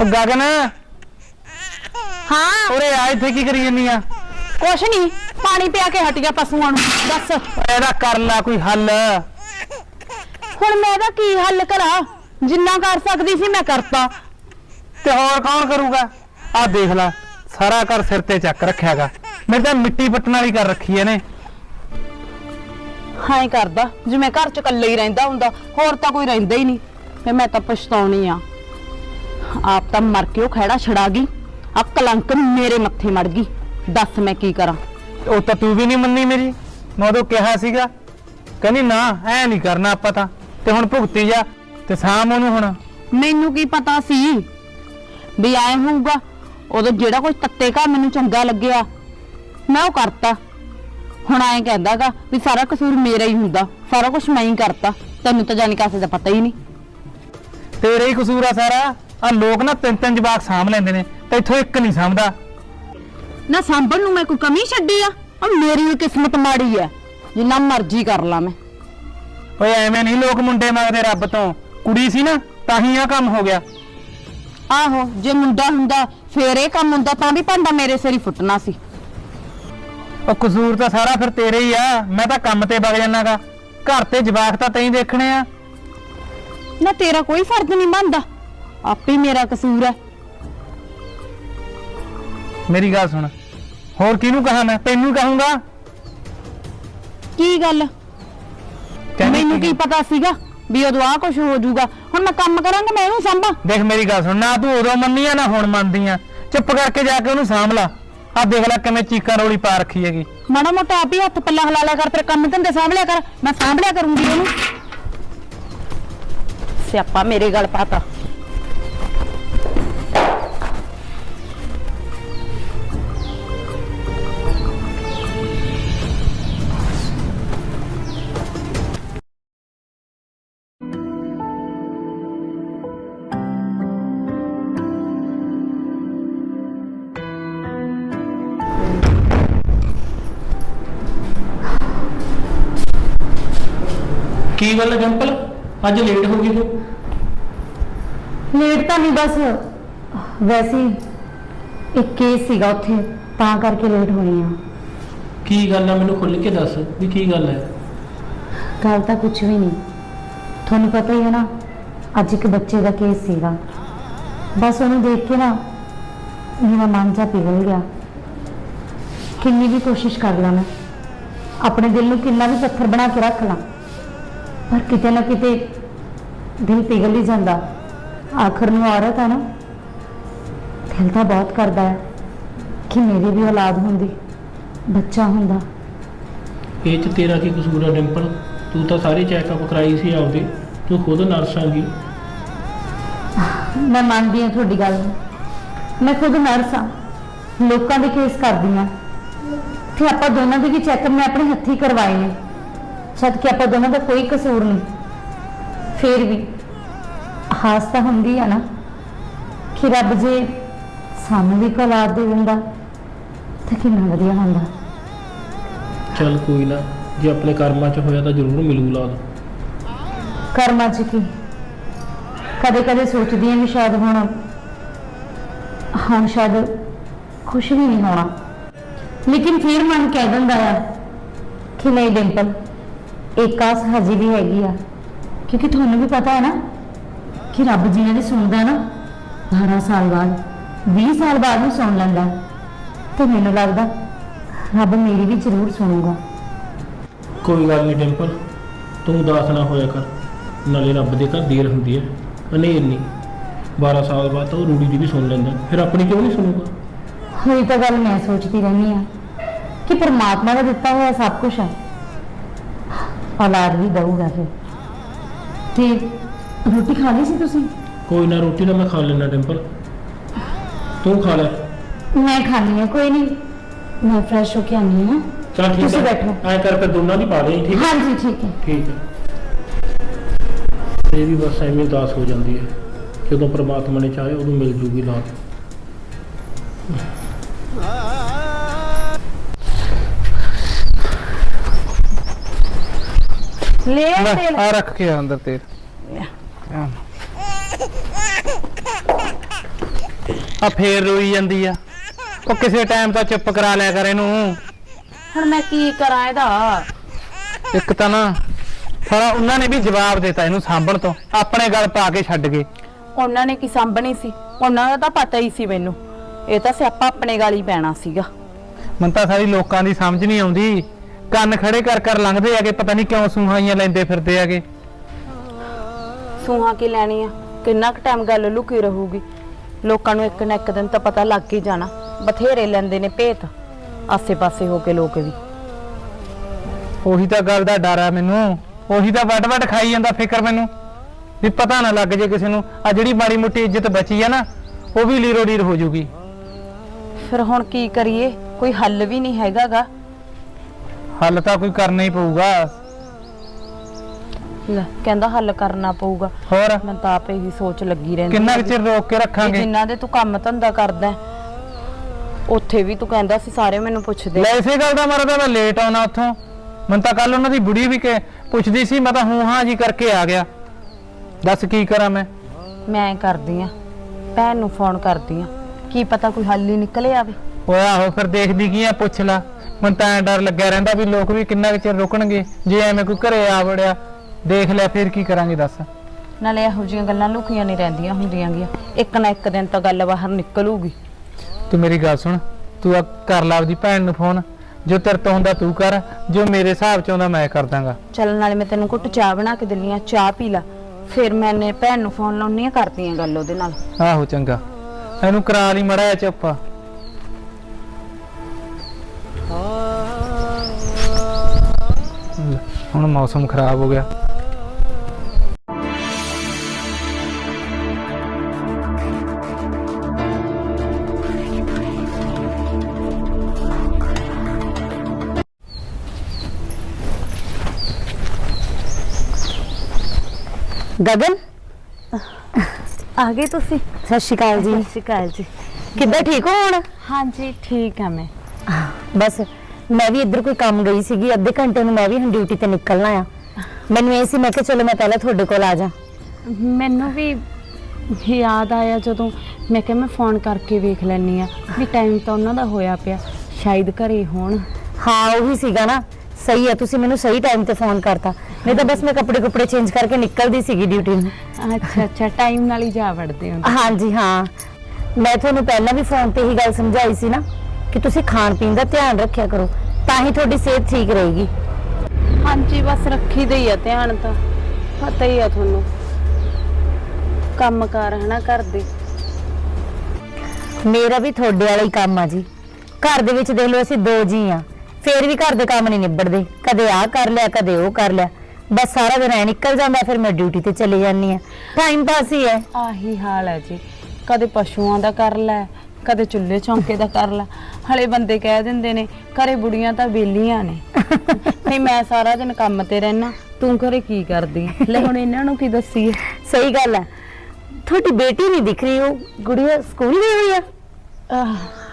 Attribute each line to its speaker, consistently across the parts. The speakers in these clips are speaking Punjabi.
Speaker 1: ਉਹ ਗਗਨ।
Speaker 2: ਹਾਂ।
Speaker 1: ਉਰੇ ਆ ਇੱਥੇ ਕੀ ਕਰੀ ਜੰਨੀ ਆ?
Speaker 2: ਕੁਛ ਨਹੀਂ ਪਾਣੀ ਪਿਆ ਕੇ ਹਟ ਗਿਆ ਪਸ਼ੂਆਂ ਨੂੰ ਦੱਸ।
Speaker 1: ਇਹਦਾ ਕਰ ਲੈ ਕੋਈ ਹੱਲ।
Speaker 2: ਹੁਣ ਮੈਂ ਇਹਦਾ ਕੀ ਹੱਲ ਕਰਾਂ? ਜਿੰਨਾ ਕਰ ਸਕਦੀ ਸੀ ਮੈਂ ਕਰਤਾ।
Speaker 1: ਤੇ ਹੋਰ ਕੌਣ ਕਰੂਗਾ? ਆ ਦੇਖ ਲੈ ਸਾਰਾ ਘਰ ਸਿਰ ਤੇ ਚੱਕ ਰੱਖਿਆਗਾ ਮੈਂ ਤਾਂ ਮਿੱਟੀ ਪੱਟਣ ਵਾਲੀ ਕਰ ਰੱਖੀ ਇਹਨੇ।
Speaker 2: ਹਾਂ ਹੀ ਕਰਦਾ। ਜਿਵੇਂ ਘਰ ਚ ਇਕੱਲੇ ਹੀ ਰਹਿੰਦਾ ਹੁੰਦਾ ਹੋਰ ਤਾਂ ਕੋਈ ਰਹਿੰਦਾ ਹੀ ਨਹੀਂ। ਤੇ ਮੈਂ ਤਾਂ ਪਛਤਾਉਣੀ ਆ। ਆਪ ਤਾਂ ਮਰ ਕੇ ਉਹ ਖੜਾ ਛੜਾ ਗਈ। ਆ ਕਲੰਕ ਮੇਰੇ ਮੱਥੇ ਮੜ ਗਈ। ਦੱਸ ਮੈਂ ਕੀ ਕਰਾਂ?
Speaker 1: ਉਹ ਤਾਂ ਤੂੰ ਵੀ ਨਹੀਂ ਮੰਨੀ ਮੇਰੀ। ਮੈਂ ਉਦੋਂ ਕਿਹਾ ਸੀਗਾ ਕਹਿੰਦੀ ਨਾ ਐ ਨਹੀਂ ਕਰਨਾ ਆਪਾਂ ਤਾਂ। ਤੇ ਹੁਣ ਭੁਗਤੀ ਜਾ ਤੇ ਸਾਮ ਉਹਨੂੰ ਹੁਣ।
Speaker 2: ਮੈਨੂੰ ਕੀ ਪਤਾ ਸੀ ਵੀ ਆਏ ਹੋਊਗਾ ਉਦੋਂ ਜਿਹੜਾ ਕੁਝ ਤੱਤੇ ਘਰ ਮੈਨੂੰ ਚੰਗਾ ਲੱਗਿਆ ਮੈਂ ਉਹ ਕਰਤਾ। ਹੁਣ ਐਂ ਕਹਿੰਦਾਗਾ ਵੀ ਸਾਰਾ ਕਸੂਰ ਮੇਰਾ ਹੀ ਹੁੰਦਾ ਸਾਰਾ ਕੁਝ ਮੈਂ ਹੀ ਕਰਤਾ। ਤੈਨੂੰ ਤਾਂ ਜਾਣੀ ਕਾਸੇ ਦਾ ਪਤਾ ਹੀ ਨਹੀਂ।
Speaker 1: ਤੇਰੇ ਹੀ ਕਸੂਰ ਆ ਸਾਰਾ। ਆ ਲੋਕ ਨਾ ਤਿੰਨ ਤਿੰਨ ਜਵਾਕ ਸਾਂਭ ਲੈਂਦੇ ਨੇ ਤੇ ਇੱਥੋਂ ਇੱਕ ਨਹੀਂ ਸਾਂਭਦਾ।
Speaker 2: ਨਾ ਸਾਂਭਣ ਨੂੰ ਮੈਂ ਕੋਈ ਕਮੀ ਛੱਡੀ ਆ? ਉਹ ਮੇਰੀ ਵੀ ਕਿਸਮਤ ਮਾੜੀ ਐ ਜਿੰਨਾ ਮਰਜ਼ੀ ਕਰ ਲਾਂ ਮੈਂ।
Speaker 1: ਓਏ ਐਵੇਂ ਨਹੀਂ ਲੋਕ ਮੁੰਡੇ ਮੰਗਦੇ ਰੱਬ ਤੋਂ। ਕੁੜੀ ਸੀ ਨਾ ਤਾਂ ਹੀ ਆ ਕੰਮ ਹੋ ਗਿਆ।
Speaker 2: ਆਹੋ ਜੇ ਮੁੰਡਾ ਹੁੰਦਾ ਫੇਰ ਇਹ ਕੰਮ ਹੁੰਦਾ ਤਾਂ ਵੀ ਭਾਂਡਾ ਮੇਰੇ ਸਿਰ ਹੀ ਫੁੱਟਣਾ ਸੀ।
Speaker 1: ਉਹ ਕਸੂਰ ਤਾਂ ਸਾਰਾ ਫਿਰ ਤੇਰੇ ਹੀ ਆ। ਮੈਂ ਤਾਂ ਕੰਮ ਤੇ ਵਗ ਜਾਣਾਗਾ ਘਰ ਤੇ ਜਵਾਕ ਤਾਂ ਤੈਂ ਦੇਖਣੇ ਆ।
Speaker 2: ਨਾ ਤੇਰਾ ਕੋਈ ਫਰਜ਼ ਨਹੀਂ ਬਣਦਾ। ਆਪੇ ਹੀ ਮੇਰਾ ਕਸੂਰ ਐ
Speaker 1: ਮੇਰੀ ਗੱਲ ਸੁਣ। ਹੋਰ ਕਿਹਨੂੰ ਕਹਾਂ ਮੈਂ? ਤੈਨੂੰ ਕਹੂੰਗਾ।
Speaker 2: ਕੀ ਗੱਲ?
Speaker 1: ਕਹਿੰਦੀ
Speaker 2: ਮੈਨੂੰ ਕੀ ਪਤਾ ਸੀਗਾ ਵੀ ਉਦੋਂ ਆ ਕੁਝ ਹੋ ਜਾਊਗਾ। ਹੁਣ ਮੈਂ ਕੰਮ ਕਰਾਂਗਾ ਮੈਂ ਇਹਨੂੰ ਸੰਭਾਂ।
Speaker 1: ਦੇਖ ਮੇਰੀ ਗੱਲ ਸੁਣ ਨਾ ਤੂੰ ਉਦੋਂ ਮੰਨੀ ਆ ਨਾ ਹੁਣ ਮੰਨਦੀ ਆ ਚੁੱਪ ਕਰਕੇ ਜਾ ਕੇ ਉਹਨੂੰ ਸਾਂਭ ਲਾ। ਆ ਦੇਖ ਲੈ ਕਿਵੇਂ ਚੀਕਾਂ ਰੋਲੀ ਪਾ ਰੱਖੀ ਹੈਗੀ।
Speaker 2: ਮਾੜਾ ਮੋਟਾ ਆਪ ਹੀ ਹੱਥ ਪੱਲਾ ਹਿਲਾ ਲਿਆ ਕਰ ਫਿਰ ਕੰਮ ਧੰਦੇ ਸਾਂਭ ਲਿਆ ਕਰ। ਮੈਂ ਸਾਂਭ ਲਿਆ ਕਰੂੰਗੀ ਉਹਨੂੰ। ਸਿਆਪਾ ਮੇਰੇ ਗੱਲ ਪਾਤਾ।
Speaker 3: ਕੀ ਗੱਲ ਹੈ ਜੰਪਲ ਅੱਜ ਲੇਟ ਹੋ ਗਈ ਤੂੰ
Speaker 4: ਲੇਟ ਤਾਂ ਨਹੀਂ ਬਸ ਵੈਸੇ ਹੀ ਇੱਕ ਕੇਸ ਸੀਗਾ ਉੱਥੇ ਤਾਂ ਕਰਕੇ ਲੇਟ ਹੋਈ ਆ
Speaker 3: ਕੀ ਗੱਲ ਹੈ ਮੈਨੂੰ ਖੁੱਲ ਕੇ ਦੱਸ ਵੀ ਕੀ ਗੱਲ ਹੈ?
Speaker 4: ਗੱਲ ਤਾਂ ਕੁਝ ਵੀ ਨਹੀਂ। ਤੁਹਾਨੂੰ ਪਤਾ ਹੀ ਹੈ ਨਾ ਅੱਜ ਇੱਕ ਬੱਚੇ ਦਾ ਕੇਸ ਸੀਗਾ। ਬਸ ਉਹਨੂੰ ਦੇਖ ਕੇ ਨਾ ਮੇਰਾ ਮਨ ਜਾ ਪਿਘਲ ਗਿਆ। ਕਿੰਨੀ ਵੀ ਕੋਸ਼ਿਸ਼ ਕਰ ਲਾਂ ਮੈਂ ਆਪਣੇ ਦਿਲ ਨੂੰ ਕਿੰਨਾ ਵੀ ਪੱਥਰ ਬਣਾ ਕੇ ਰੱਖ ਲਾਂ। ਪਰ ਕਿਤੇ ਨਾ ਕਿਤੇ ਦਿਲ ਪਿਘਲ ਹੀ ਜਾਂਦਾ। ਆਖਰ ਨੂੰ ਔਰਤ ਹੈ ਨਾ ਦਿਲ ਤਾਂ ਬਹੁਤ ਕਰਦਾ ਹੈ ਕਿ ਮੇਰੀ ਵੀ ਔਲਾਦ ਹੁੰਦੀ ਬੱਚਾ ਹੁੰਦਾ।
Speaker 3: ਇਹ ਚ ਤੇਰਾ ਕੀ ਕਸੂਰ ਹੈ ਡਿੰਪਲ? ਤੂੰ ਤਾਂ ਸਾਰੇ ਚੈੱਕਅਪ ਕਰਾਈ ਸੀ ਆਪਦੇ ਤੂੰ ਖੁਦ ਨਰਸ ਆਂਗੀ
Speaker 4: ਮੈਂ ਮੰਨਦੀ ਹਾਂ ਤੁਹਾਡੀ ਗੱਲ ਨੂੰ। ਮੈਂ ਖੁਦ ਨਰਸ ਹਾਂ। ਲੋਕਾਂ ਦੇ ਕੇਸ ਕਰਦੀ ਹਾਂ। ਤੇ ਆਪਾਂ ਦੋਨਾਂ ਦੇ ਵੀ ਚੈੱਕਅਪ ਮੈਂ ਆਪਣੇ ਹੱਥੀਂ ਕਰਵਾਏ ਨੇ। ਜਦ ਕਿ ਆਪਾਂ ਦੋਨਾਂ ਦਾ ਕੋਈ ਕਸੂਰ ਨਹੀਂ। ਫਿਰ ਵੀ ਹਾਸ ਤਾਂ ਹੁੰਦੀ ਆ ਨਾ ਕਿ ਰੱਬ ਜੇ ਸਾਨੂੰ ਵੀ ਔਲਾਦ ਦੇ ਦਿੰਦਾ ਤਾਂ ਕਿੰਨਾ ਵਧੀਆ ਹੁੰਦਾ।
Speaker 3: ਚੱਲ ਕੋਈ ਨਾ ਜੇ ਆਪਣੇ ਕਰਮਾਂ ਚ ਹੋਇਆ ਤਾਂ ਜ਼ਰੂਰ ਮਿਲੂ ਲਾਦ।
Speaker 4: ਕਰਮਾਂ ਚ ਕੀ? ਕਦੇ ਕਦੇ ਸੋਚਦੀ ਹਾਂ ਵੀ ਸ਼ਾਇਦ ਹੁਣ ਹੁਣ ਸ਼ਾਇਦ ਖੁਸ਼ ਵੀ ਨਹੀਂ ਹੋਣਾ। ਲੇਕਿਨ ਫਿਰ ਮਨ ਕਹਿ ਦਿੰਦਾ ਆ ਕਿ ਨਹੀਂ ਡਿੰਪਲ ਇੱਕ ਆਸ ਹਜੇ ਵੀ ਹੈਗੀ ਆ। ਕਿਉਂਕਿ ਤੁਹਾਨੂੰ ਵੀ ਪਤਾ ਹੈ ਨਾ ਕਿ ਰੱਬ ਜਿਹਨਾਂ ਦੀ ਸੁਣਦਾ ਨਾ 12 ਸਾਲ ਬਾਅਦ 20 ਸਾਲ ਬਾਅਦ ਵੀ ਸੁਣ ਲੈਂਦਾ। ਤੇ ਮੈਨੂੰ ਲੱਗਦਾ ਰੱਬ ਮੇਰੀ ਵੀ ਜ਼ਰੂਰ ਸੁਣੂਗਾ।
Speaker 3: ਕੋਈ ਗੱਲ ਨਹੀਂ ਡਿੰਪਲ ਤੂੰ ਉਦਾਸ ਨਾ ਹੋਇਆ ਕਰ। ਨਾਲੇ ਰੱਬ ਦੇ ਘਰ ਦੇਰ ਹੁੰਦੀ ਹੈ ਹਨੇਰ ਨਹੀਂ। 12 ਸਾਲ ਬਾਅਦ ਤਾਂ ਉਹ ਰੂੜੀ ਦੀ ਵੀ ਸੁਣ ਲੈਂਦਾ। ਫਿਰ ਆਪਣੀ ਕਿਉਂ ਨਹੀਂ ਸੁਣੂਗਾ?
Speaker 4: ਹੋਈ ਤਾਂ ਗੱਲ ਮੈਂ ਸੋਚਦੀ ਰਹਿੰਦੀ ਆ ਕਿ ਪਰਮਾਤਮਾ ਦਾ ਦਿੱਤਾ ਹੋਇਆ ਸਭ ਕੁਝ ਹੈ ਔਲਾਦ ਵੀ ਦਊਗਾ ਫਿਰ। ਤੇ ਰੋਟੀ ਖਾ ਲਈ ਸੀ ਤੁਸੀਂ?
Speaker 3: ਕੋਈ ਨਾ ਰੋਟੀ ਤਾਂ ਮੈਂ ਖਾ ਲੈਣਾ ਡਿੰਪਲ। ਤੂੰ ਖਾ ਲੈ।
Speaker 4: ਮੈਂ ਖਾਣੀ ਹੈ ਕੋਈ ਨਹੀਂ। ਮੈਂ ਫਰੈਸ਼ ਹੋ ਕੇ ਆਨੀ ਹਾਂ।
Speaker 3: ਚੱਲ ਠੀਕ
Speaker 4: ਤੁਸੀਂ
Speaker 3: ਹੈ।
Speaker 4: ਬੈਠੋ।
Speaker 3: ਐਂ ਕਰ ਫਿਰ ਦੋਨਾਂ ਦੀ ਪਾ ਦੇ ਠੀਕ ਹੈ?
Speaker 4: ਹਾਂਜੀ ਠੀਕ ਹੈ।
Speaker 3: ਠੀਕ ਹੈ। ਇਹ ਵੀ ਬਸ ਐਵੇਂ ਉਦਾਸ ਹੋ ਜਾਂਦੀ ਹੈ। ਜਦੋਂ ਪ੍ਰਮਾਤਮਾ ਨੇ ਚਾਹੇ ਉਦੋਂ ਮਿਲ ਜੂਗੀ ਲਾਤ
Speaker 2: ਲੈ ਆ
Speaker 1: ਲੈ,
Speaker 2: ਤੇਲ।
Speaker 1: ਆ ਰੱਖ ਕੇ ਆ ਅੰਦਰ ਤੇਲ। ਆ। ਆ ਫੇਰ ਰੋਈ ਜਾਂਦੀ ਆ। ਉਹ ਕਿਸੇ ਟਾਈਮ ਤਾਂ ਚੁੱਪ ਕਰਾ ਲਿਆ ਕਰ ਇਹਨੂੰ।
Speaker 2: ਹੁਣ ਮੈਂ ਕੀ ਕਰਾਂ ਇਹਦਾ?
Speaker 1: ਇੱਕ ਤਾਂ ਨਾ ਸਾਰਾ ਉਹਨਾਂ ਨੇ ਵੀ ਜਵਾਬ ਦਿੱਤਾ ਇਹਨੂੰ ਸਾਂਭਣ ਤੋਂ। ਆਪਣੇ ਗੱਲ ਪਾ ਕੇ ਛੱਡ ਗਏ।
Speaker 2: ਉਹਨਾਂ ਨੇ ਕੀ ਸੰਭਣੀ ਸੀ? ਉਹਨਾਂ ਦਾ ਤਾਂ ਪਤਾ ਹੀ ਸੀ ਮੈਨੂੰ। ਇਹ ਤਾਂ ਸਿਆਪਾ ਆਪਣੇ ਗਾਲੀ ਪੈਣਾ ਸੀਗਾ।
Speaker 1: ਮਨ ਤਾਂ ਸਾਰੀ ਲੋਕਾਂ ਦੀ ਸਮਝ ਨਹੀਂ ਆਉਂਦੀ। ਕੰਨ ਖੜੇ ਕਰ ਕਰ ਲੰਘਦੇ ਆਗੇ ਪਤਾ ਨਹੀਂ ਕਿਉਂ ਸੂਹਾਈਆਂ ਲੈਂਦੇ ਫਿਰਦੇ ਆਗੇ
Speaker 2: ਸੂਹਾਂ ਕੀ ਲੈਣੀ ਆ? ਕਿੰਨਾ ਕੁ ਟਾਈਮ ਗੱਲ ਲੁਕੀ ਰਹੂਗੀ? ਲੋਕਾਂ ਨੂੰ ਇੱਕ ਨਾ ਇੱਕ ਦਿਨ ਤਾਂ ਪਤਾ ਲੱਗ ਹੀ ਜਾਣਾ। ਬਥੇਰੇ ਲੈਂਦੇ ਨੇ ਭੇਤ। ਆਸੇ-ਪਾਸੇ ਹੋ ਕੇ ਲੋਕ ਵੀ।
Speaker 1: ਉਹੀ ਤਾਂ ਗੱਲ ਦਾ ਡਰ ਆ ਮੈਨੂੰ। ਉਹੀ ਤਾਂ ਵੱਡ ਖਾਈ ਜਾਂਦਾ ਫਿਕਰ ਮੈਨੂੰ। ਵੀ ਪਤਾ ਨਾ ਲੱਗ ਜੇ ਕਿਸੇ ਨੂੰ ਆ ਜਿਹੜੀ ਮਾੜੀ ਮੋਟੀ ਇੱਜ਼ਤ ਬਚੀ ਆ ਨਾ ਉਹ ਵੀ ਲੀਰੋ ਲੀਰ ਹੋ ਜੂਗੀ।
Speaker 2: ਫਿਰ ਹੁਣ ਕੀ ਕਰੀਏ? ਕੋਈ ਹੱਲ ਵੀ ਨਹੀਂ ਹੈਗਾਗਾ।
Speaker 1: ਹੱਲ ਤਾਂ ਕੋਈ ਕਰਨਾ ਹੀ ਪਊਗਾ।
Speaker 2: ਲੈ ਕਹਿੰਦਾ ਹੱਲ ਕਰਨਾ ਪਊਗਾ।
Speaker 1: ਹੋਰ?
Speaker 2: ਮੈਂ ਤਾਂ ਆਪੇ ਹੀ ਸੋਚ ਲੱਗੀ ਰਹਿੰਦੀ
Speaker 1: ਕਿੰਨਾ ਕੁ। ਚਿਰ ਰੋਕ ਕੇ ਰੱਖਾਂਗੇ?
Speaker 2: ਜਿਨ੍ਹਾਂ ਦੇ ਤੂੰ ਕੰਮ ਧੰਦਾ ਕਰਦਾ ਹੈ, ਉੱਥੇ ਵੀ ਤੂੰ ਕਹਿੰਦਾ ਸੀ ਸਾਰੇ ਮੈਨੂੰ ਪੁੱਛਦੇ।
Speaker 1: ਲੈ ਇਸੇ ਗੱਲ ਦਾ ਮਾਰਾ ਤਾਂ ਮੈਂ ਲੇਟ ਆਉਣਾ ਉੱਥੋਂ। ਮੈਨੂੰ ਤਾਂ ਕੱਲ ਉਹਨਾਂ ਦੀ ਬੁੜੀ ਵੀ ਕਿ ਪੁੱਛਦੀ ਸੀ ਮੈਂ ਤਾਂ ਹੂੰ ਹਾਂ ਜੀ ਕਰਕੇ ਆ ਗਿਆ। ਦੱਸ ਕੀ ਕਰਾਂ ਮੈਂ?
Speaker 2: ਮੈਂ ਕਰਦੀ ਆ ਭੈਣ ਨੂੰ ਫੋਨ ਕਰਦੀ ਆ ਕੀ ਪਤਾ ਕੋਈ ਹੱਲ ਹੀ ਨਿਕਲੇ ਆਵੇ।
Speaker 1: ਓਏ ਆਹੋ ਫਿਰ ਦੇਖਦੀ ਕੀ ਆ ਪੁੱਛ ਲਾ। ਮੈਨੂੰ ਤਾਂ ਐਂ ਡਰ ਲੱਗਿਆ ਰਹਿੰਦਾ ਵੀ ਲੋਕ ਵੀ ਕਿੰਨਾ ਕੁ ਚਿਰ ਰੁਕਣਗੇ ਜੇ ਐਵੇਂ ਕੋਈ ਘਰੇ ਆ ਵੜਿਆ ਦੇਖ ਲਿਆ ਫਿਰ ਕੀ ਕਰਾਂਗੇ ਦੱਸ।
Speaker 2: ਨਾਲੇ ਇਹੋ ਜਿਹੀਆਂ ਗੱਲਾਂ ਲੁਕੀਆਂ ਨਹੀਂ ਰਹਿੰਦੀਆਂ ਹੁੰਦੀਆਂ ਗੀਆਂ। ਇੱਕ ਨਾ ਇੱਕ ਦਿਨ ਤਾਂ ਗੱਲ ਬਾਹਰ ਨਿਕਲੂਗੀ।
Speaker 1: ਤੂੰ ਮੇਰੀ ਗੱਲ ਸੁਣ ਤੂੰ ਆ ਕਰ ਲਾ ਆਪਦੀ ਭੈਣ ਨੂੰ ਫੋਨ ਜੋ ਤੇਰੇ ਤੋਂ ਹੁੰਦਾ ਤੂੰ ਕਰ ਜੋ ਮੇਰੇ ਹਿਸਾਬ ਚ ਆਉਂਦਾ ਮੈਂ ਕਰ ਦਾਂਗਾ।
Speaker 2: ਚੱਲ ਨਾਲੇ ਮੈਂ ਤੈਨੂੰ ਘੁੱਟ ਚਾਹ ਬਣਾ ਕੇ ਦਿੰਨੀ ਆ ਚਾਹ ਪੀ ਲਾ। ਫਿਰ ਮੈਨੇ ਭੈਣ ਨੂੰ ਫੋਨ ਲਾਉਣੀ ਆ ਕਰਦੀ ਆ ਗੱਲ ਉਹਦੇ ਨਾਲ।
Speaker 1: ਆਹੋ ਚੰਗਾ। ਇਹਨੂੰ ਕਰਾ ਲਈ ਮੜਾ ਚੁੱਪ। ਲੈ, ਹੁਣ ਮੌਸਮ ਖਰਾਬ ਹੋ ਗਿਆ।
Speaker 4: ਗਗਨ?
Speaker 2: ਆ ਗਏ ਤੁਸੀਂ?
Speaker 4: ਸਤਿ ਸ਼੍ਰੀ ਅਕਾਲ ਜੀ।
Speaker 2: ਸਤਿ ਸ਼੍ਰੀ ਅਕਾਲ ਜੀ।
Speaker 4: ਕਿੱਦਾਂ ਠੀਕ ਹੋ ਹੁਣ?
Speaker 2: ਹਾਂਜੀ ਠੀਕ ਆ ਮੈਂ।
Speaker 4: ਬਸ ਮੈਂ ਵੀ ਇੱਧਰ ਕੋਈ ਕੰਮ ਗਈ ਸੀਗੀ ਅੱਧੇ ਘੰਟੇ ਨੂੰ ਮੈਂ ਵੀ ਹੁਣ ਡਿਊਟੀ ਤੇ ਨਿਕਲਣਾ ਆ। ਮੈਨੂੰ ਇਹ ਸੀ ਮੈਂ ਕਿਹਾ ਚਲੋ ਮੈਂ ਪਹਿਲਾਂ ਤੁਹਾਡੇ ਕੋਲ ਆ ਜਾ।
Speaker 2: ਮੈਨੂੰ ਵੀ ਯਾਦ ਆਇਆ ਜਦੋਂ ਮੈਂ ਕਿਹਾ ਮੈਂ ਫੋਨ ਕਰਕੇ ਵੇਖ ਲੈਣੀ ਆ ਵੀ ਟਾਈਮ ਤਾਂ ਉਹਨਾਂ ਦਾ ਹੋਇਆ ਪਿਆ ਸ਼ਾਇਦ ਘਰੇ ਹੋਣ।
Speaker 4: ਹਾਂ ਉਹੀ ਸੀਗਾ ਨਾ। ਸਹੀ ਹੈ ਤੁਸੀਂ ਮੈਨੂੰ ਸਹੀ ਟਾਈਮ ਤੇ ਫੋਨ ਕਰਤਾ। ਨਹੀਂ ਤਾਂ ਬਸ ਮੈਂ ਕੱਪੜੇ ਕੁਪੜੇ ਚੇਂਜ ਕਰਕੇ ਨਿਕਲਦੀ ਸੀਗੀ ਡਿਊਟੀ ਨੂੰ।
Speaker 2: ਅੱਛਾ ਅੱਛਾ ਟਾਈਮ ਨਾਲ ਹੀ ਜਾ ਵੜਦੇ ਹੋ।
Speaker 4: ਹਾਂਜੀ ਹਾਂ। ਮੈਂ ਤੁਹਾਨੂੰ ਪਹਿਲਾਂ ਵੀ ਫੋਨ ਤੇ ਹੀ ਗੱਲ ਸਮਝਾਈ ਸੀ ਨਾ। ਕਿ ਤੁਸੀਂ ਖਾਣ ਪੀਣ ਦਾ ਧਿਆਨ ਰੱਖਿਆ ਕਰੋ ਤਾਂ ਹੀ ਤੁਹਾਡੀ ਸਿਹਤ ਠੀਕ ਰਹੇਗੀ।
Speaker 2: ਹਾਂਜੀ ਬਸ ਰੱਖੀ ਦੇ ਹੀ ਆ ਧਿਆਨ ਤਾਂ ਪਤਾ ਹੀ ਆ ਤੁਹਾਨੂੰ। ਕੰਮ ਕਾਰ ਹਨਾ ਕਰਦੇ।
Speaker 4: ਮੇਰਾ ਵੀ ਤੁਹਾਡੇ ਵਾਲਾ ਹੀ ਕੰਮ ਆ ਜੀ। ਘਰ ਦੇ ਵਿੱਚ ਦੇਖ ਲਓ ਅਸੀਂ ਦੋ ਜੀ ਆ। ਫੇਰ ਵੀ ਘਰ ਦੇ ਕੰਮ ਨਹੀਂ ਨਿਬੜਦੇ। ਕਦੇ ਆਹ ਕਰ ਲਿਆ ਕਦੇ ਉਹ ਕਰ ਲਿਆ। ਬਸ ਸਾਰਾ ਦਿਨ ਐ ਨਿਕਲ ਜਾਂਦਾ ਫਿਰ ਮੈਂ ਡਿਊਟੀ ਤੇ ਚਲੀ ਜਾਂਦੀ ਆ। ਟਾਈਮ ਪਾਸ ਹੀ ਹੈ।
Speaker 2: ਆਹੀ ਹਾਲ ਹੈ ਜੀ। ਕਦੇ ਪਸ਼ੂਆਂ ਦਾ ਕਰ ਲੈ ਕਦੇ ਚੁੱਲ੍ਹੇ ਚੌਂਕੇ ਦਾ ਕਰ ਲੈ ਹਲੇ ਬੰਦੇ ਕਹਿ ਦਿੰਦੇ ਨੇ ਘਰੇ ਬੁੜੀਆਂ ਤਾਂ ਬੇਲੀਆਂ ਨੇ। ਨਹੀਂ ਮੈਂ ਸਾਰਾ ਦਿਨ ਕੰਮ ਤੇ ਰਹਿਣਾ ਤੂੰ ਘਰੇ ਕੀ ਕਰਦੀ? ਲੈ ਹੁਣ ਇਹਨਾਂ ਨੂੰ ਕੀ ਦੱਸੀਏ?
Speaker 4: ਸਹੀ ਗੱਲ ਹੈ ਤੁਹਾਡੀ ਬੇਟੀ ਨਹੀਂ ਦਿਖ ਰਹੀ ਉਹ ਗੁੜੀਆ ਸਕੂਲ ਗਈ ਹੋਈ ਆ?
Speaker 2: ਹਾਂ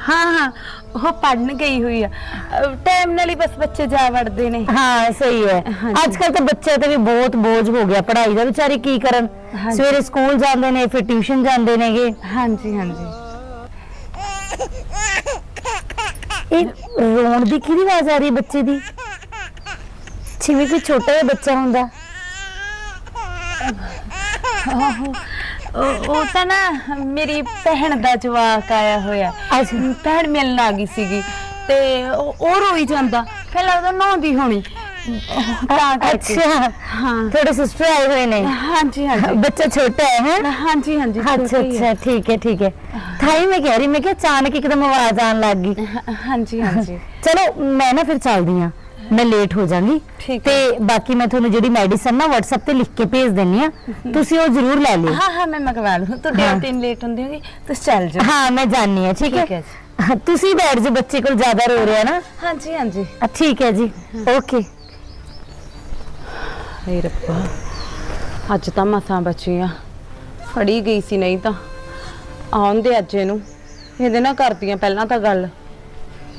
Speaker 2: ਹਾਂ ਉਹ ਪੜਨ ਗਈ ਹੋਈ ਆ। ਟਾਈਮ ਨਾਲ ਹੀ ਬਸ ਬੱਚੇ ਜਾ ਵੜਦੇ ਨੇ।
Speaker 4: ਹਾਂ ਸਹੀ ਹੈ।
Speaker 2: ਹਾਂਜੀ।
Speaker 4: ਅੱਜ ਕੱਲ ਤਾਂ ਬੱਚਿਆਂ ਤੇ ਵੀ ਬਹੁਤ ਬੋਝ ਹੋ ਗਿਆ ਪੜ੍ਹਾਈ ਦਾ। ਵਿਚਾਰੇ ਕੀ ਕਰਨ?
Speaker 2: ਹਾਂਜੀ।
Speaker 4: ਸਵੇਰੇ ਸਕੂਲ ਜਾਂਦੇ ਨੇ ਫਿਰ ਟਿਊਸ਼ਨ ਜਾਂਦੇ ਨੇਗੇ।
Speaker 2: ਹਾਂਜੀ ਹਾਂਜੀ।
Speaker 4: ਇਹ ਰੋਣ ਦੀ ਕਿਹਦੀ ਆਵਾਜ਼ ਆ ਰਹੀ ਹੈ ਬੱਚੇ ਦੀ? ਜਿਵੇਂ ਕੋਈ ਛੋਟਾ ਜਿਹਾ ਬੱਚਾ ਹੁੰਦਾ।
Speaker 2: ਆਹੋ ਉਹ ਉਹ ਤਾਂ ਨਾ ਮੇਰੀ ਭੈਣ ਦਾ ਜਵਾਕ ਆਇਆ ਹੋਇਆ।
Speaker 4: ਅੱਛਾ।
Speaker 2: ਭੈਣ ਮਿਲਣ ਆ ਗਈ ਸੀਗੀ ਤੇ ਉਹ ਉਹ ਰੋਈ ਜਾਂਦਾ। ਫਿਰ ਲੱਗਦਾ ਨਹਾਉਂਦੀ ਹੋਣੀ? ਤਾਂ ਕਰਕੇ
Speaker 4: ਅੱਛਾ
Speaker 2: ਹਾਂ।
Speaker 4: ਤੁਹਾਡੇ ਸਿਸਟਰ ਆਏ ਹੋਏ ਨੇ?
Speaker 2: ਹਾਂਜੀ ਹਾਂਜੀ।
Speaker 4: ਬੱਚਾ ਛੋਟਾ ਹੈ ਹੈ?
Speaker 2: ਹਾਂਜੀ ਹਾਂਜੀ
Speaker 4: ਅੱਛਾ
Speaker 2: ਛੋਟੀ
Speaker 4: ਅੱਛਾ ਠੀਕ ਹੈ ਠੀਕ ਹੈ। ਥਾਈ ਮੈਂ ਕਹਿ ਰਹੀ ਮੈਂ ਕਿ ਅਚਾਨਕ ਇੱਕਦਮ ਆਵਾਜ਼ ਆਉਣ ਲੱਗ ਗਈ।
Speaker 2: ਹੈ। ਹਾਂਜੀ ਹਾਂਜੀ।
Speaker 4: ਚਲੋ ਮੈਂ ਨਾ ਫਿਰ ਚੱਲਦੀ ਆ ਮੈਂ ਲੇਟ ਹੋ ਜਾਵਾਂਗੀ
Speaker 2: ਠੀਕ
Speaker 4: ਤੇ ਬਾਕੀ ਮੈਂ ਤੁਹਾਨੂੰ ਜਿਹੜੀ ਮੈਡੀਸਨ ਨਾ WhatsApp ਤੇ ਲਿਖ ਕੇ ਭੇਜ ਦਿੰਨੀ ਆ ਤੁਸੀਂ ਉਹ ਜ਼ਰੂਰ ਲੈ ਲਿਓ।
Speaker 2: ਹਾਂ ਹਾਂ ਮੈਂ ਮੰਗਵਾ ਲੂ। ਤੁਹਾਡੇ
Speaker 4: ਹਾਂ।
Speaker 2: ਤਿੰਨ ਲੇਟ ਹੁੰਦੀ ਹੋਗੀ ਤੁਸੀਂ ਚੱਲ ਜਾਓ।
Speaker 4: ਹਾਂ ਮੈਂ ਜਾਣੀ ਆ ਠੀਕ
Speaker 2: ਠੀਕ
Speaker 4: ਹੈ
Speaker 2: ਹੈ
Speaker 4: ਤੁਸੀਂ ਬੈਠ ਜਾਓ ਬੱਚੇ ਕੋਲ ਜ਼ਿਆਦਾ ਰੋ ਰਿਹਾ ਨਾ।
Speaker 2: ਹਾਂਜੀ ਹਾਂਜੀ।
Speaker 4: ਅ, ਠੀਕ ਹੈ ਜੀ। ਓਕੇ
Speaker 2: ਹੇ ਰੱਬਾ ਅੱਜ ਤਾਂ ਮਸਾਂ ਬਚੀ ਆ ਫੜੀ ਗਈ ਸੀ ਨਹੀਂ ਤਾਂ। ਆਉਂਦੇ ਅੱਜ ਇਹਨੂੰ। ਇਹਦੇ ਨਾਲ ਕਰਦੀਆਂ ਪਹਿਲਾਂ ਤਾਂ ਗੱਲ।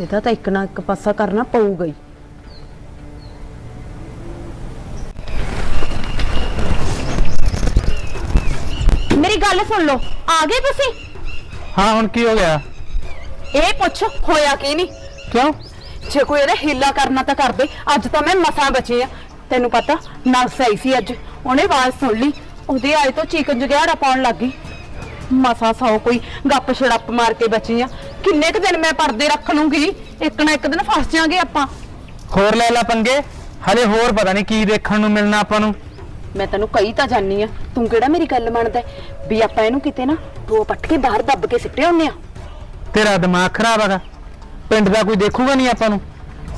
Speaker 2: ਇਹਦਾ ਤਾਂ ਇੱਕ ਨਾ ਇੱਕ ਪਾਸਾ ਕਰਨਾ ਪਊਗਾ ਹੀ। ਮੇਰੀ ਗੱਲ ਸੁਣ ਲਓ ਆ ਗਏ ਤੁਸੀਂ?
Speaker 1: ਹਾਂ ਹੁਣ ਕੀ ਹੋ ਗਿਆ?
Speaker 2: ਇਹ ਪੁੱਛ ਹੋਇਆ ਕੀ ਨਹੀਂ?
Speaker 1: ਕਿਉਂ?
Speaker 2: ਜੇ ਕੋਈ ਇਹਦਾ ਹੀਲਾ ਕਰਨਾ ਤਾਂ ਕਰਦੇ ਅੱਜ ਤਾਂ ਮੈਂ ਮਸਾਂ ਬਚੀ ਆ ਤੈਨੂੰ ਪਤਾ ਨਰਸ ਆਈ ਸੀ ਅੱਜ। ਉਹਨੇ ਆਵਾਜ਼ ਸੁਣ ਲਈ। ਉਹਦੇ ਆਏ ਤੋਂ ਚੀਕਨ ਜਗਿਆੜਾ ਪਾਉਣ ਲੱਗ ਗਈ। ਮਸਾਂ ਸੌ ਕੋਈ ਗੱਪ ਛੜੱਪ ਮਾਰ ਕੇ ਬਚੀ ਆ। ਕਿੰਨੇ ਕੁ ਦਿਨ ਮੈਂ ਪਰਦੇ ਰੱਖ ਲੂੰਗੀ? ਇੱਕ ਨਾ ਇੱਕ ਦਿਨ ਫਸ ਜਾਾਂਗੇ ਆਪਾਂ।
Speaker 1: ਹੋਰ ਲੈ ਲੈ ਪੰਗੇ। ਹਲੇ ਹੋਰ ਪਤਾ ਨਹੀਂ ਕੀ ਦੇਖਣ ਨੂੰ ਮਿਲਣਾ ਆਪਾਂ ਨੂੰ।
Speaker 2: ਮੈਂ ਤੈਨੂੰ ਕਹੀ ਤਾਂ ਜਾਨੀ ਆ ਤੂੰ ਕਿਹੜਾ ਮੇਰੀ ਗੱਲ ਮੰਨਦਾ ਹੈ? ਵੀ ਆਪਾਂ ਇਹਨੂੰ ਕਿਤੇ ਨਾ ਰੋ ਪੱਟ ਕੇ ਬਾਹਰ ਦੱਬ ਕੇ ਸਿੱਟੇ ਹੁੰਨੇ ਆ।
Speaker 1: ਤੇਰਾ ਦਿਮਾਗ ਖਰਾਬ ਹੈਗਾ। ਪਿੰਡ ਦਾ ਕੋਈ ਦੇਖੂਗਾ ਨਹੀਂ ਆਪਾਂ ਨੂੰ?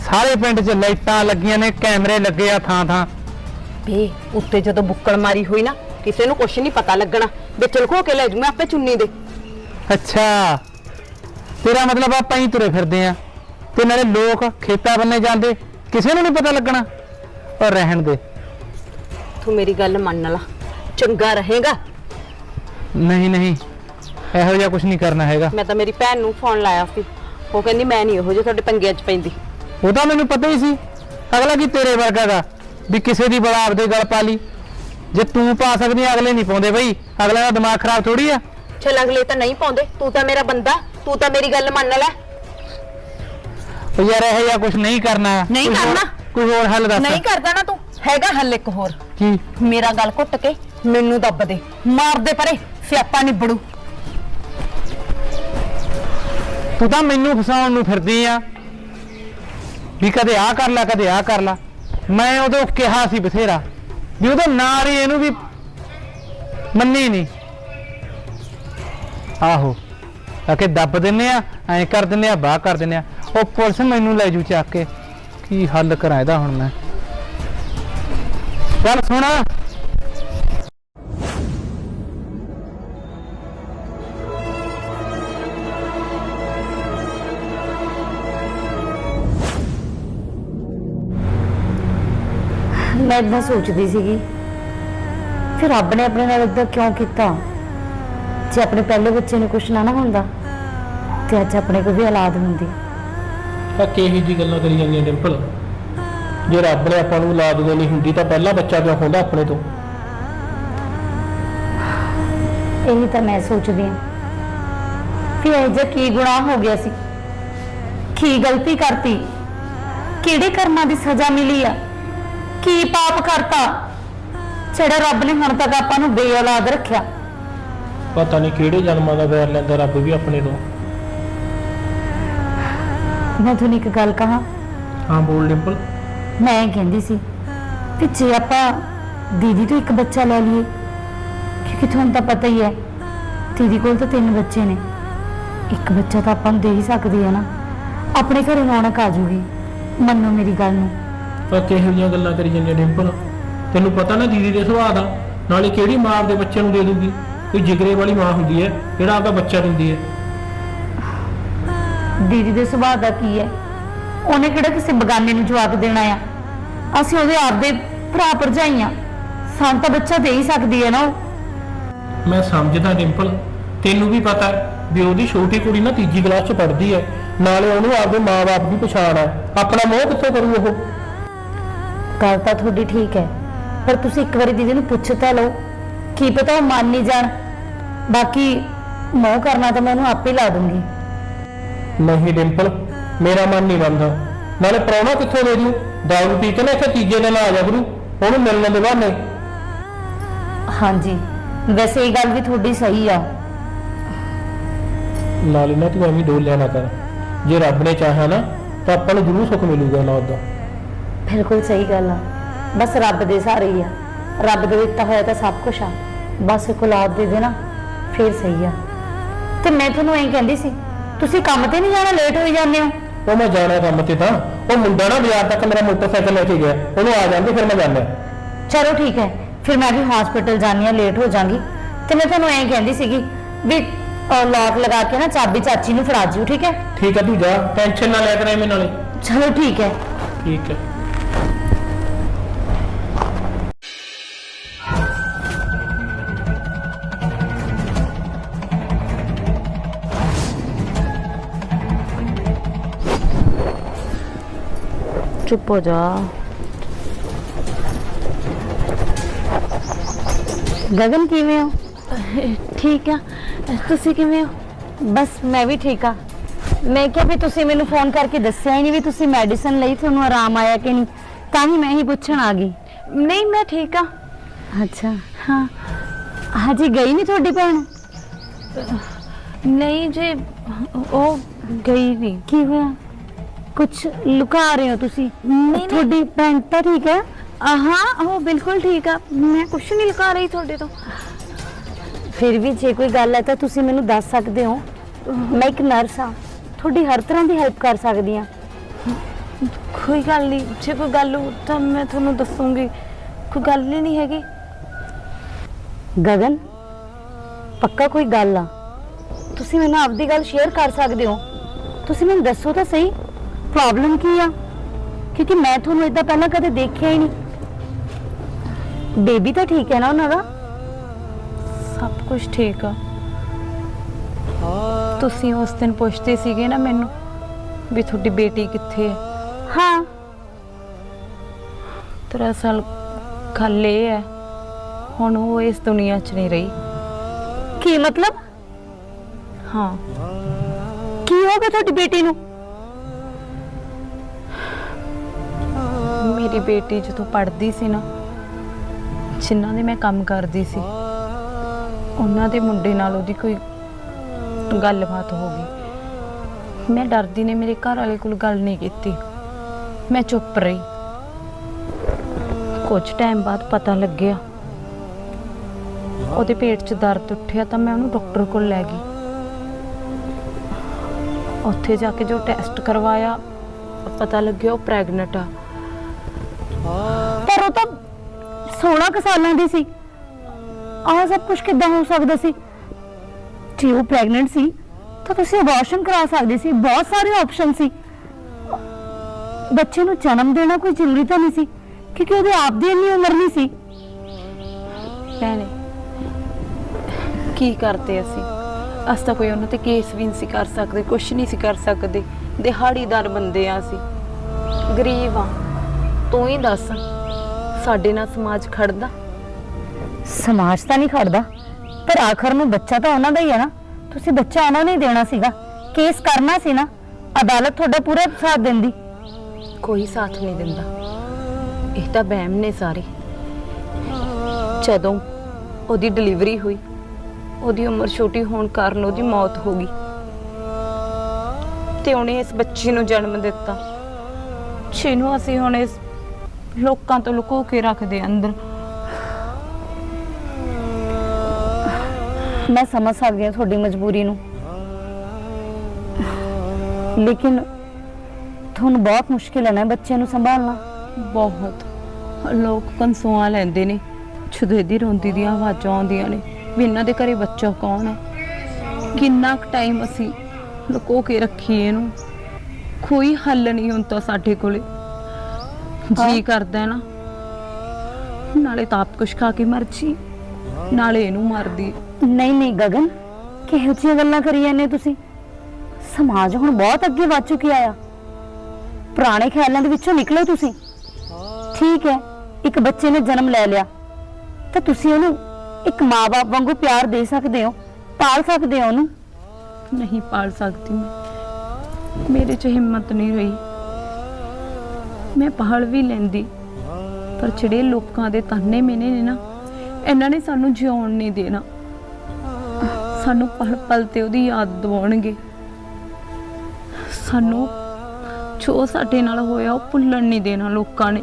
Speaker 1: ਸਾਰੇ ਪਿੰਡ 'ਚ ਲਾਈਟਾਂ ਲੱਗੀਆਂ ਨੇ ਕੈਮਰੇ ਲੱਗੇ ਆ ਥਾਂ ਥਾਂ।
Speaker 2: ਵੇ ਉੱਤੇ ਜਦੋਂ ਬੁੱਕਲ ਮਾਰੀ ਹੋਈ ਨਾ ਕਿਸੇ ਨੂੰ ਕੁਛ ਨਹੀਂ ਪਤਾ ਲੱਗਣਾ। ਵਿੱਚ ਲੁਕੋ ਕੇ ਲੈ ਜੂਗਾ ਆਪੇ ਚੁੰਨੀ ਦੇ।
Speaker 1: ਅੱਛਾ। ਤੇਰਾ ਮਤਲਬ ਆਪਾਂ ਹੀ ਤੁਰੇ ਫਿਰਦੇ ਆ। ਤੇ ਨਾਲੇ ਲੋਕ ਖੇਤਾਂ ਬੰਨੇ ਜਾਂਦੇ ਕਿਸੇ ਨੂੰ ਨਹੀਂ ਪਤਾ ਲੱਗਣਾ। ਔਰ ਰਹਿਣ ਦੇ।
Speaker 2: ਤੂੰ ਮੇਰੀ ਗੱਲ ਮੰਨ ਲਾ। ਚੰਗਾ ਰਹੇਗਾ।
Speaker 1: ਨਹੀਂ ਨਹੀਂ। ਇਹੋ ਜਿਹਾ ਕੁਝ ਨਹੀਂ ਕਰਨਾ ਹੈਗਾ।
Speaker 2: ਮੈਂ ਤਾਂ ਮੇਰੀ ਭੈਣ ਨੂੰ ਫੋਨ ਲਾਇਆ ਸੀ। ਉਹ ਕਹਿੰਦੀ ਮੈਂ ਨਹੀਂ ਇਹੋ ਜਿਹੇ ਤੁਹਾਡੇ ਪੰਗਿਆਂ 'ਚ ਪੈਂਦੀ।
Speaker 1: ਉਹ ਤਾਂ ਮੈਨੂੰ ਪਤਾ ਹੀ ਸੀ। ਅਗਲਾ ਕੀ ਤੇਰੇ ਵਰਗਾ ਦਾ? ਵੀ ਕਿਸੇ ਦੀ ਬੜਾ ਆਪਦੇ ਗਲ ਪਾ ਲਈ। ਜੇ ਤੂੰ ਪਾ ਸਕਦੀ ਅਗਲੇ ਨਹੀਂ ਪਾਉਂਦੇ ਬਈ। ਅਗਲੇ ਦਾ ਦਿਮਾਗ ਖਰਾਬ ਥੋੜੀ ਆ।
Speaker 2: ਚੱਲ ਅਗਲੇ ਤਾਂ ਨਹੀਂ ਪਾਉਂਦੇ। ਤੂੰ ਤਾਂ ਮੇਰਾ ਬੰਦਾ। ਤੂੰ ਤਾਂ ਮੇਰੀ ਗੱਲ ਮੰਨ ਲੈ।
Speaker 1: ਉਹ ਯਾਰ ਇਹੋ ਜਿਹਾ ਕੁਝ ਨਹੀਂ ਕਰਨਾ।
Speaker 2: ਨਹੀਂ
Speaker 1: ਕੋਈ ਹੋਰ-
Speaker 2: ਕਰਨਾ।
Speaker 1: ਕੋਈ ਹੋਰ ਹੱਲ ਦੱਸ।
Speaker 2: ਨਹੀਂ ਕਰਦਾ ਨਾ ਤੂੰ। ਹੈਗਾ ਹੱਲ ਇੱਕ ਹੋਰ।
Speaker 1: ਕੀ?
Speaker 2: ਮੇਰਾ ਗੱਲ ਘੁੱਟ ਕੇ ਮੈਨੂੰ ਦੱਬ ਦੇ। ਮਾਰ ਦੇ ਪਰੇ। ਸਿਆਪਾ ਨਿਬੜੂ।
Speaker 1: ਤੂੰ ਤਾਂ ਮੈਨੂੰ ਫਸਾਉਣ ਨੂੰ ਫਿਰਦੀ ਆ। ਵੀ ਕਦੇ ਆ ਕਰ ਲੈ, ਕਦੇ ਆ ਕਰ ਲੈ। ਮੈਂ ਉਦੋਂ ਕਿਹਾ ਸੀ ਬਥੇਰਾ ਵੀ ਉਹਦੇ ਨਾਲ ਹੀ ਇਹਨੂੰ ਵੀ ਮੰਨੀ ਨਹੀਂ। ਆਹੋ, ਆ ਦੱਬ ਦਿੰਨੇ ਆ, ਐਂ ਕਰ ਦਿੰਨੇ ਆ, ਬਾਹ ਕਰ ਦਿੰਨੇ ਆ। ਉਹ ਪੁਲਿਸ ਮੈਨੂੰ ਲੈ ਜੂ ਚੱਕ ਕੇ। ਕੀ ਹੱਲ ਕਰਾਂ ਇਹਦਾ ਹੁਣ ਮੈਂ। ਚੱਲ ਸੁਣ।
Speaker 4: ਮੈਂ ਇਦਾਂ ਸੋਚਦੀ ਸੀਗੀ। ਫਿਰ ਰੱਬ ਨੇ ਆਪਣੇ ਨਾਲ ਇਦਾਂ ਕਿਉਂ ਕੀਤਾ? ਜੇ ਆਪਣੇ ਪਹਿਲੇ ਬੱਚੇ ਨੂੰ ਕੁਛ ਨਾ ਨਾ ਹੁੰਦਾ ਤੇ ਅੱਜ ਆਪਣੇ ਕੋਲ ਵੀ ਔਲਾਦ ਹੁੰਦੀ।
Speaker 3: ਤਾਂ ਕਿਹੀ ਜੀ ਗੱਲਾਂ ਕਰੀ ਜਾਂਦੀਆਂ ਡਿੰਪਲ? ਜੇ ਰੱਬ ਨੇ ਆਪਾਂ ਨੂੰ ਔਲਾਦ ਦੇਣੀ ਹੁੰਦੀ ਤਾਂ ਪਹਿਲਾ ਬੱਚਾ ਕਿਉਂ ਹੁੰਦਾ ਆਪਣੇ ਤੋਂ?
Speaker 4: ਇਹੀ ਤਾਂ ਮੈਂ ਸੋਚਦੀ ਹਾਂ। ਕਿ ਇਹ ਜਿਹਾ ਕੀ ਗੁਨਾਹ ਹੋ ਗਿਆ ਸੀ? ਕੀ ਗਲਤੀ ਕਰਤੀ? ਕਿਹੜੇ ਕਰਮਾਂ ਦੀ ਸਜ਼ਾ ਮਿਲੀ ਆ? ਕੀ ਪਾਪ ਕਰਤਾ? ਜਿਹੜਾ ਰੱਬ ਨੇ ਹੁਣ ਤੱਕ ਆਪਾਂ ਨੂੰ ਬੇਔਲਾਦ ਰੱਖਿਆ।
Speaker 3: ਪਤਾ ਨਹੀਂ ਕਿਹੜੇ ਜਨਮਾਂ ਦਾ ਵੈਰ ਲੈਂਦਾ ਰੱਬ ਵੀ ਆਪਣੇ ਤੋਂ।
Speaker 4: ਮੈਂ ਤੁਹਾਨੂੰ ਇੱਕ ਗੱਲ ਕਹਾਂ।
Speaker 3: ਹਾਂ ਬੋਲ ਡਿੰਪਲ।
Speaker 4: ਮੈਂ ਕਹਿੰਦੀ ਸੀ ਕਿ ਜੇ ਆਪਾਂ ਦੀਦੀ ਤੋਂ ਇੱਕ ਬੱਚਾ ਲੈ ਲਈਏ ਕਿਉਂਕਿ ਤੁਹਾਨੂੰ ਤਾਂ ਪਤਾ ਹੀ ਹੈ ਦੀਦੀ ਕੋਲ ਤਾਂ ਤਿੰਨ ਬੱਚੇ ਨੇ। ਇੱਕ ਬੱਚਾ ਤਾਂ ਆਪਾਂ ਨੂੰ ਦੇ ਹੀ ਸਕਦੀ ਹੈ ਨਾ। ਆਪਣੇ ਘਰੇ ਰੌਣਕ ਆ ਜੂਗੀ ਮੰਨੋ ਮੇਰੀ ਗੱਲ ਨੂੰ।
Speaker 3: ਤਾਂ ਕਿਹੋ ਜਿਹੀਆਂ ਗੱਲਾਂ ਕਰੀ ਜਾਂਦੀਆਂ ਡਿੰਪਲ? ਤੈਨੂੰ ਪਤਾ ਨਾ ਦੀਦੀ ਦੇ ਸੁਭਾਅ ਦਾ? ਨਾਲੇ ਕਿਹੜੀ ਮਾਂ ਆਪਦੇ ਬੱਚੇ ਨੂੰ ਦੇ ਦੂਗੀ? ਕੋਈ ਜਿਗਰੇ ਵਾਲੀ ਮਾਂ ਹੁੰਦੀ ਹੈ ਜਿਹੜਾ ਆਪਦਾ ਬੱਚਾ ਦਿੰਦੀ ਹੈ।
Speaker 4: ਦੀਦੀ ਦੇ ਸੁਭਾਅ ਦਾ ਕੀ ਹੈ? ਉਹਨੇ ਕਿਹੜਾ ਕਿਸੇ ਬਗਾਨੇ ਨੂੰ ਜਵਾਬ ਦੇਣਾ ਆ? ਅਸੀਂ ਉਹਦੇ ਆਪਦੇ ਭਰਾ ਭਰਜਾਈਆਂ ਸਾਨੂੰ ਤਾਂ ਬੱਚਾ ਦੇ ਹੀ ਸਕਦੀ ਹੈ ਨਾ ਉਹ।
Speaker 3: ਮੈਂ ਸਮਝਦਾ ਡਿੰਪਲ। ਤੈਨੂੰ ਵੀ ਪਤਾ ਹੈ ਵੀ ਉਹਦੀ ਛੋਟੀ ਕੁੜੀ ਨਾ ਤੀਜੀ ਕਲਾਸ 'ਚ ਪੜ੍ਹਦੀ ਹੈ। ਨਾਲੇ ਉਹਨੂੰ ਆਪਦੇ ਮਾਂ-ਬਾਪ ਦੀ ਪਛਾਣ ਹੈ। ਆਪਣਾ ਮੋਹ ਕਿੱਥੋਂ ਕਰੂ ਉਹ?
Speaker 4: ਗੱਲ ਤਾਂ ਤੁਹਾਡੀ ਠੀਕ ਹੈ। ਪਰ ਤੁਸੀਂ ਇੱਕ ਵਾਰੀ ਦੀਦੀ ਨੂੰ ਪੁੱਛ ਤਾਂ ਲਓ। ਕੀ ਪਤਾ ਉਹ ਮੰਨ ਨਹੀਂ ਜਾਣ। ਬਾਕੀ ਮੋਹ ਕਰਨਾ ਤਾਂ ਮੈਂ ਉਹਨੂੰ ਆਪੇ ਲਾ ਦੂੰਗੀ।
Speaker 3: ਨਹੀਂ ਡਿੰਪਲ ਮੇਰਾ ਮਨ ਨਹੀਂ ਮੰਨਦਾ। ਨਾਲੇ ਪ੍ਰਾਹੁਣਾ ਕਿੱਥੋਂ ਦੇ ਦੂੰ? ਦਾਰੂ ਪੀ ਕੇ ਨਾ ਇੱਥੇ ਤੀਜੇ ਦਿਨ ਆ ਜਾ ਕਰੂ ਉਹਨੂੰ ਮਿਲਣ ਦੇ ਬਹਾਨੇ।
Speaker 4: ਹਾਂਜੀ। ਵੈਸੇ ਇਹ ਗੱਲ ਵੀ ਤੁਹਾਡੀ ਸਹੀ ਆ।
Speaker 3: ਨਾਲੇ ਨਾ ਤੂੰ ਐਵੇਂ ਡੋਲਿਆ ਨਾ ਕਰ। ਜੇ ਰੱਬ ਨੇ ਚਾਹਿਆ ਨਾ ਤਾਂ ਆਪਾਂ ਨੂੰ ਜ਼ਰੂਰ ਸੁੱਖ ਮਿਲੂਗਾ ਨਾ ਉਹਦਾ।
Speaker 4: ਬਿਲਕੁਲ ਸਹੀ ਗੱਲ ਆ। ਬਸ ਰੱਬ ਦੇ ਸਾਰੇ ਹੀ ਆ। ਰੱਬ ਦੇ ਦਿੱਤਾ ਹੋਇਆ ਤਾਂ ਸਭ ਕੁਝ ਆ। ਬਸ ਇੱਕ ਔਲਾਦ ਦੇ ਦੇਣਾ ਫੇਰ ਸਹੀ ਆ। ਤੇ ਮੈਂ ਤੁਹਾਨੂੰ ਐਂ ਕਹਿੰਦੀ ਸੀ ਤੁਸੀਂ ਕੰਮ ਤੇ ਨਹੀਂ ਜਾਣਾ ਲੇਟ ਹੋਈ ਜਾਂਦੇ ਹੋ?
Speaker 3: ਉਹ ਮੈਂ ਜਾਣਾ ਕੰਮ ਤੇ ਤਾਂ। ਉਹ ਮੁੰਡਾ ਨਾ ਬਾਜ਼ਾਰ ਤੱਕ ਮੇਰਾ ਮੋਟਰਸਾਈਕਲ ਲੈ ਕੇ ਗਿਆ। ਉਹਨੂੰ ਆ ਜਾਂਦੇ ਫਿਰ ਮੈਂ ਜਾਂਦਾ।
Speaker 4: ਚਲੋ ਠੀਕ ਹੈ ਫਿਰ ਮੈਂ ਵੀ ਹਸਪੀਟਲ ਜਾਣੀ ਆ ਲੇਟ ਹੋ ਜਾਾਂਗੀ। ਤੇ ਮੈਂ ਤੁਹਾਨੂੰ ਐਂ ਕਹਿੰਦੀ ਸੀਗੀ ਵੀ ਲੌਕ ਲਗਾ ਕੇ ਨਾ ਚਾਬੀ ਚਾਚੀ ਨੂੰ ਫੜਾ ਜਿਓ ਠੀਕ ਹੈ?
Speaker 3: ਠੀਕ ਹੈ ਤੂੰ ਜਾ। ਟੈਨਸ਼ਨ ਨਾ ਲੈ ਕਰ ਐਵੇਂ ਨਾਲੇ।
Speaker 4: ਚਲੋ ਠੀਕ ਹੈ।
Speaker 3: ਠੀਕ ਹੈ।
Speaker 2: ਚੁੱਪ ਹੋ ਜਾ
Speaker 4: ਗਗਨ ਕਿਵੇਂ ਹੋ
Speaker 2: ਠੀਕ ਆ ਤੁਸੀਂ ਕਿਵੇਂ ਹੋ
Speaker 4: ਬਸ ਮੈਂ ਵੀ ਠੀਕ ਆ ਮੈਂ ਕਿਹਾ ਵੀ ਤੁਸੀਂ ਮੈਨੂੰ ਫੋਨ ਕਰਕੇ ਦੱਸਿਆ ਹੀ ਨਹੀਂ ਵੀ ਤੁਸੀਂ ਮੈਡੀਸਨ ਲਈ ਤੁਹਾਨੂੰ ਆਰਾਮ ਆਇਆ ਕਿ ਨਹੀਂ ਤਾਂ ਹੀ ਮੈਂ ਹੀ ਪੁੱਛਣ ਆ ਗਈ
Speaker 2: ਨਹੀਂ ਮੈਂ ਠੀਕ ਆ
Speaker 4: ਅੱਛਾ ਹਾਂ ਹਜੇ ਗਈ ਨਹੀਂ ਤੁਹਾਡੀ ਭੈਣ
Speaker 2: ਨਹੀਂ ਜੇ ਉਹ ਗਈ ਨਹੀਂ
Speaker 4: ਕੀ ਹੋਇਆ ਕੁਝ ਲੁਕਾ ਰਹੇ ਹੋ ਤੁਸੀਂ?
Speaker 2: ਨਹੀਂ।
Speaker 4: ਤੁਹਾਡੀ ਭੈਣ ਤਾਂ ਠੀਕ ਹੈ?
Speaker 2: ਹਾਂ ਉਹ ਬਿਲਕੁਲ ਠੀਕ ਆ। ਮੈਂ ਕੁਛ ਨਹੀਂ ਲੁਕਾ ਰਹੀ ਤੁਹਾਡੇ ਤੋਂ।
Speaker 4: ਫਿਰ ਵੀ ਜੇ ਕੋਈ ਗੱਲ ਹੈ ਤਾਂ ਤੁਸੀਂ ਮੈਨੂੰ ਦੱਸ ਸਕਦੇ ਹੋ। ਮੈਂ ਇੱਕ ਨਰਸ ਆ ਤੁਹਾਡੀ ਹਰ ਤਰ੍ਹਾਂ ਦੀ ਹੈਲਪ ਕਰ ਸਕਦੀ ਆ
Speaker 2: ਕੋਈ ਗੱਲ ਨਹੀਂ। ਜੇ ਕੋਈ ਗੱਲ ਹੋ ਤਾਂ ਮੈਂ ਤੁਹਾਨੂੰ ਦੱਸੂਗੀ। ਕੋਈ ਗੱਲ ਹੀ ਨਹੀਂ ਹੈਗੀ।
Speaker 4: ਗਗਨ ਪੱਕਾ ਕੋਈ ਗੱਲ ਆ? ਤੁਸੀਂ ਮੈਨੂੰ ਆਪਦੀ ਗੱਲ ਸ਼ੇਅਰ ਕਰ ਸਕਦੇ ਹੋ? ਤੁਸੀਂ ਮੈਨੂੰ ਦੱਸੋ ਤਾਂ ਸਹੀ। ਪ੍ਰੋਬਲਮ ਕੀ ਆ ਕਿਉਂਕਿ ਮੈਂ ਤੁਹਾਨੂੰ ਇਦਾਂ ਪਹਿਲਾਂ ਕਦੇ ਦੇਖਿਆ ਹੀ ਨਹੀਂ ਬੇਬੀ ਤਾਂ ਠੀਕ ਹੈ ਨਾ ਉਹਨਾਂ ਦਾ
Speaker 2: ਸਭ ਕੁਝ ਠੀਕ ਆ ਤੁਸੀਂ ਉਸ ਦਿਨ ਪੁੱਛਦੇ ਸੀਗੇ ਨਾ ਮੈਨੂੰ ਵੀ ਤੁਹਾਡੀ ਬੇਟੀ ਕਿੱਥੇ ਹੈ
Speaker 4: ਹਾਂ
Speaker 2: ਦਰਅਸਲ ਗੱਲ ਇਹ ਹੈ ਹੁਣ ਉਹ ਇਸ ਦੁਨੀਆ 'ਚ ਨਹੀਂ ਰਹੀ
Speaker 4: ਕੀ ਮਤਲਬ
Speaker 2: ਹਾਂ
Speaker 4: ਕੀ ਹੋ ਗਿਆ ਤੁਹਾਡੀ ਬੇਟੀ ਨੂੰ
Speaker 2: ਮੇਰੀ ਬੇਟੀ ਜਦੋਂ ਪੜ੍ਹਦੀ ਸੀ ਨਾ, ਜਿਨ੍ਹਾਂ ਦੇ ਮੈਂ ਕੰਮ ਕਰਦੀ ਸੀ, ਉਹਨਾਂ ਦੇ ਮੁੰਡੇ ਨਾਲ ਉਹਦੀ ਕੋਈ ਗੱਲਬਾਤ ਹੋ ਗਈ। ਮੈਂ ਡਰਦੀ ਨੇ ਮੇਰੇ ਘਰ ਵਾਲੇ ਕੋਲ ਗੱਲ ਨਹੀਂ ਕੀਤੀ। ਮੈਂ ਚੁੱਪ ਰਹੀ। ਕੁਝ ਟਾਈਮ ਬਾਅਦ ਪਤਾ ਲੱਗਿਆ। ਉਹਦੇ ਪੇਟ 'ਚ ਦਰਦ ਉੱਠਿਆ ਤਾਂ ਮੈਂ ਉਹਨੂੰ ਡਾਕਟਰ ਕੋਲ ਲੈ ਗਈ। ਉੱਥੇ ਜਾ ਕੇ ਜੋ ਟੈਸਟ ਕਰਵਾਇਆ, ਪਤਾ ਲੱਗਿਆ ਉਹ ਪ੍ਰੈਗਨੈਂਟ ਆ।
Speaker 4: ਪਰ ਉਹ ਤਾਂ 16 ਕੁ ਸਾਲਾਂ ਦੀ ਸੀ। ਆਹ ਸਭ ਕੁਝ ਕਿੱਦਾਂ ਹੋ ਸਕਦਾ ਸੀ? ਜੇ ਉਹ ਪ੍ਰੈਗਨੈਂਟ ਸੀ, ਤਾਂ ਤੁਸੀਂ ਅਬੋਰਸ਼ਨ ਕਰਾ ਸਕਦੇ ਸੀ। ਬਹੁਤ ਸਾਰੇ ਆਪਸ਼ਨ ਸੀ। ਬੱਚੇ ਨੂੰ ਜਨਮ ਦੇਣਾ ਕੋਈ ਜ਼ਰੂਰੀ ਤਾਂ ਨਹੀਂ ਸੀ, ਕਿਉਂਕਿ ਉਹਦੇ ਆਪ ਦੀ ਇੰਨੀ ਉਮਰ ਨਹੀਂ ਸੀ।
Speaker 2: ਭੈਣੇ, ਕੀ ਕਰਦੇ ਅਸੀਂ? ਅਸੀਂ ਤਾਂ ਕੋਈ ਉਹਨਾਂ ਤੇ ਕੇਸ ਵੀ ਨਹੀਂ ਸੀ ਕਰ ਸਕਦੇ, ਕੁਛ ਨਹੀਂ ਸੀ ਕਰ ਸਕਦੇ। ਦਿਹਾੜੀਦਾਰ ਬੰਦੇ ਆ ਅਸੀਂ। ਗਰੀਬ ਆ। ਤੂੰ ਹੀ ਦੱਸ। ਸਾਡੇ ਨਾਲ ਸਮਾਜ ਖੜਦਾ।
Speaker 4: ਸਮਾਜ ਤਾਂ ਨਹੀਂ ਖੜਦਾ ਪਰ ਆਖਰ ਨੂੰ ਬੱਚਾ ਤਾਂ ਉਹਨਾਂ ਦਾ ਹੀ ਹੈ ਨਾ। ਤੁਸੀਂ ਬੱਚਾ ਉਹਨਾਂ ਨੂੰ ਦੇਣਾ ਸੀਗਾ। ਕੇਸ ਕਰਨਾ ਸੀ ਨਾ ਅਦਾਲਤ ਤੁਹਾਡਾ ਪੂਰਾ ਸਾਥ ਦਿੰਦੀ।
Speaker 2: ਕੋਈ ਸਾਥ ਨਹੀਂ ਦਿੰਦਾ। ਇਹ ਤਾਂ ਵਹਿਮ ਨੇ ਸਾਰੇ। ਜਦੋਂ ਉਹਦੀ ਡਿਲੀਵਰੀ ਹੋਈ ਉਹਦੀ ਉਮਰ ਛੋਟੀ ਹੋਣ ਕਾਰਨ ਉਹਦੀ ਮੌਤ ਹੋ ਗਈ। ਤੇ ਉਹਨੇ ਇਸ ਬੱਚੀ ਨੂੰ ਜਨਮ ਦਿੱਤਾ। ਜਿਹਨੂੰ ਅਸੀਂ ਹੁਣ ਇਸ ਲੋਕਾਂ ਤੋਂ ਲੁਕੋ ਕੇ ਰੱਖਦੇ ਆ ਅੰਦਰ।
Speaker 4: ਮੈਂ ਸਮਝ ਸਕਦੀ ਹਾਂ ਤੁਹਾਡੀ ਮਜਬੂਰੀ ਨੂੰ। ਲੇਕਿਨ ਤੁਹਾਨੂੰ ਬਹੁਤ ਮੁਸ਼ਕਿਲ ਹੈ ਨਾ ਬੱਚੇ ਨੂੰ ਸੰਭਾਲਣਾ।
Speaker 2: ਬਹੁਤ। ਲੋਕ ਕੰਸੋਆਂ ਲੈਂਦੇ ਨੇ ਛੁਦੇਦੀ ਰੋਂਦੀ ਦੀਆਂ ਆਵਾਜ਼ਾਂ ਆਉਂਦੀਆਂ ਨੇ ਵੀ ਇਹਨਾਂ ਦੇ ਘਰੇ ਬੱਚਾ ਕੌਣ ਹੈ? ਕਿੰਨਾ ਕੁ ਟਾਈਮ ਅਸੀਂ ਲੁਕੋ ਕੇ ਰੱਖੀਏ ਇਹਨੂੰ? ਕੋਈ ਹੱਲ ਨਹੀਂ ਹੁੰਦਾ ਸਾਡੇ ਕੋਲੇ। ਜੀ ਕਰਦਾ ਹੈ ਨਾ। ਨਾਲੇ ਤਾਂ ਆਪ ਕੁਛ ਖਾ ਕੇ ਮਰ ਜੀ। ਨਾਲੇ ਇਹਨੂੰ ਮਾਰਦੀ।
Speaker 4: ਨਹੀਂ ਨਹੀਂ ਗਗਨ ਕਿਹੋ ਜਿਹੀਆਂ ਗੱਲਾਂ ਕਰੀ ਜਾਂਦੇ ਤੁਸੀਂ? ਸਮਾਜ ਹੁਣ ਬਹੁਤ ਅੱਗੇ ਵੱਧ ਚੁੱਕਿਆ ਆ। ਪੁਰਾਣੇ ਖਿਆਲਾਂ ਦੇ ਵਿੱਚੋਂ ਨਿਕਲੋ ਤੁਸੀਂ। ਠੀਕ ਹੈ ਇੱਕ ਬੱਚੇ ਨੇ ਜਨਮ ਲੈ ਲਿਆ। ਤਾਂ ਤੁਸੀਂ ਉਹਨੂੰ ਇੱਕ ਮਾਪੇ ਵਾਂਗੂ ਪਿਆਰ ਦੇ ਸਕਦੇ ਹੋ? ਪਾਲ ਸਕਦੇ ਹੋ ਉਹਨੂੰ?
Speaker 2: ਨਹੀਂ ਪਾਲ ਸਕਦੀ ਮੈਂ। ਮੇਰੇ 'ਚ ਹਿੰਮਤ ਨਹੀਂ ਰਹੀ। ਮੈਂ ਪਾਲ ਵੀ ਲੈਂਦੀ। ਪਰ ਜਿਹੜੇ ਲੋਕਾਂ ਦੇ ਤਾਨੇ ਮੈਨੇ ਨੇ ਨਾ ਇਹਨਾਂ ਨੇ ਸਾਨੂੰ ਜਿਉਣ ਨਹੀਂ ਦੇਣਾ। ਸਾਨੂੰ ਪਲ ਪਲ ਤੇ ਉਹਦੀ ਯਾਦ ਦਿਵਾਉਣਗੇ। ਸਾਨੂੰ ਜੋ ਸਾਡੇ ਨਾਲ ਹੋਇਆ ਉਹ ਭੁੱਲਣ ਨਹੀਂ ਦੇਣਾ ਲੋਕਾਂ ਨੇ।